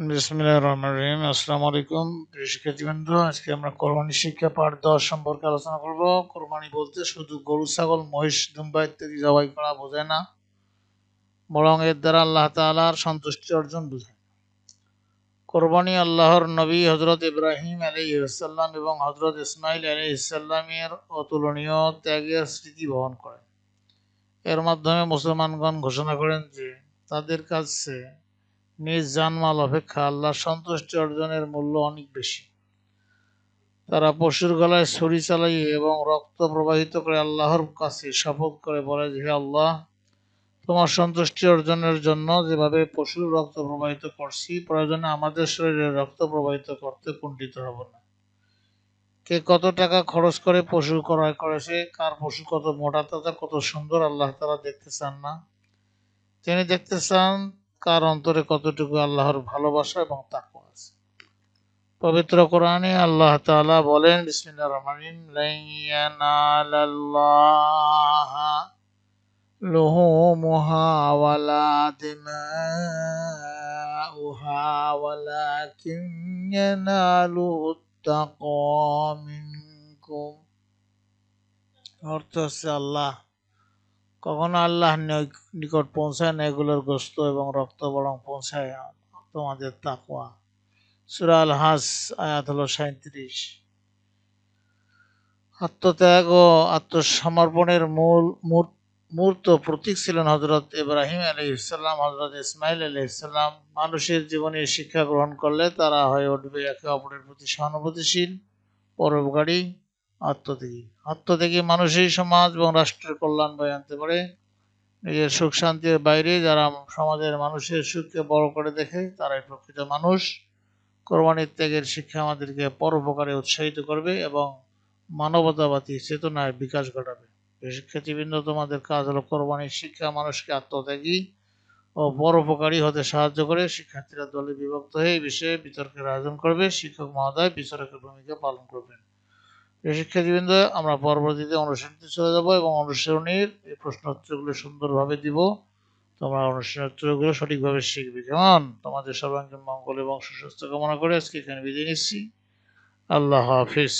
বিসমিল্লাহ আল্লাহ সন্তুষ্টি অর্জন বোঝায়। কোরবানি আল্লাহর নবী হজরত ইব্রাহিম আলাইসাল্লাম এবং হজরত ইসমাইল আলাইসাল্লামের অতুলনীয় ত্যাগের স্মৃতি বহন করে এর মাধ্যমে মুসলমানগণ ঘোষণা করেন যে, তাদের কাছে নিজ জানমাল অপেক্ষা আল্লাহর সন্তুষ্টি অর্জনের মূল্য অনেক বেশি। তারা পশুর গলায় ছুরি চালাইয়ে এবং রক্ত প্রবাহিত করে আল্লাহর কাছে শপথ করে, বলে যে আল্লাহ, তোমার সন্তুষ্টি অর্জনের জন্য যেভাবে পশুর রক্ত প্রবাহিত করছি, প্রয়োজনে আমাদের শরীরে রক্ত প্রবাহিত করতে কুণ্ঠিত হব না। কে কত টাকা খরচ করে পশু ক্রয় করেছে, কার পশু কত মোটা তাজা কত সুন্দর আল্লাহ তারা দেখতে চান না। তিনি দেখতে চান কার অন্তরে কতটুকু আল্লাহর ভালোবাসা এবং তাকওয়া আছে। পবিত্র কোরআনে আল্লাহ তাআলা বলেন, বিসমিল্লাহির রহমানির রহিম ইয়ানালাল্লাহ লুহুমুহা ওয়ালা দিমাউহা ওয়ালাকিন ইয়ানালুহু তাকওয়া মিনকুম। অর্থ হচ্ছে আল্লাহ কখনো আল্লাহ নিকট পৌঁছায় না, এগুলোর গোস্ত এবং রক্ত বরং পৌঁছায় তোমাদের তাকওয়া। সুরা আল হাস আয়াত হলো সাঁত্রিশ আত্মত্যাগ ও আত্মসমর্পণের মূল মূর্ত প্রতীক ছিলেন হজরত ইব্রাহিম আলী ইসলাম হজরত ইসমাইল আলী ইসলাম মানুষের জীবনে শিক্ষা গ্রহণ করলে তারা হয়ে উঠবে একে অপরের প্রতি সহানুভূতিশীল, পরোপকারী আত্মত্যাগী। আত্মত্যাগী মানুষই সমাজ এবং রাষ্ট্রের কল্যাণ বয়ে আনতে পারে। নিজের সুখ শান্তির বাইরে যারা সমাজের মানুষের সুখকে বড় করে দেখে, তারাই প্রকৃত মানুষ। কোরবানির ত্যাগের শিক্ষা আমাদেরকে পরোপকারে উৎসাহিত করবে এবং মানবতাবাদী চেতনায় বিকাশ ঘটাবে। শিক্ষার্থীবৃন্দ তোমাদের কাজ হলো কোরবানির শিক্ষা মানুষকে আত্মত্যাগী ও পরোপকারী হতে সাহায্য করে। শিক্ষার্থীরা দলে বিভক্ত হয়ে এই বিষয়ে বিতর্কের আয়োজন করবে। শিক্ষক মহোদয় বিচারকের ভূমিকা পালন করবেন। শিক্ষার্থীবৃন্দ, আমরা পরবর্তীতে অনুশীলনীতে চলে যাব এবং অনুশীলনীর এই প্রশ্ন উত্তরগুলো সুন্দরভাবে দিব। তোমরা অনুশীলন উত্তরগুলো সঠিকভাবে শিখবে। কেমন? তোমাদের সর্বাঙ্গীন মঙ্গল এবং সুস্বাস্থ্য কামনা করে আজকে এখানে বিদায় নিচ্ছি। আল্লাহ হাফিজ।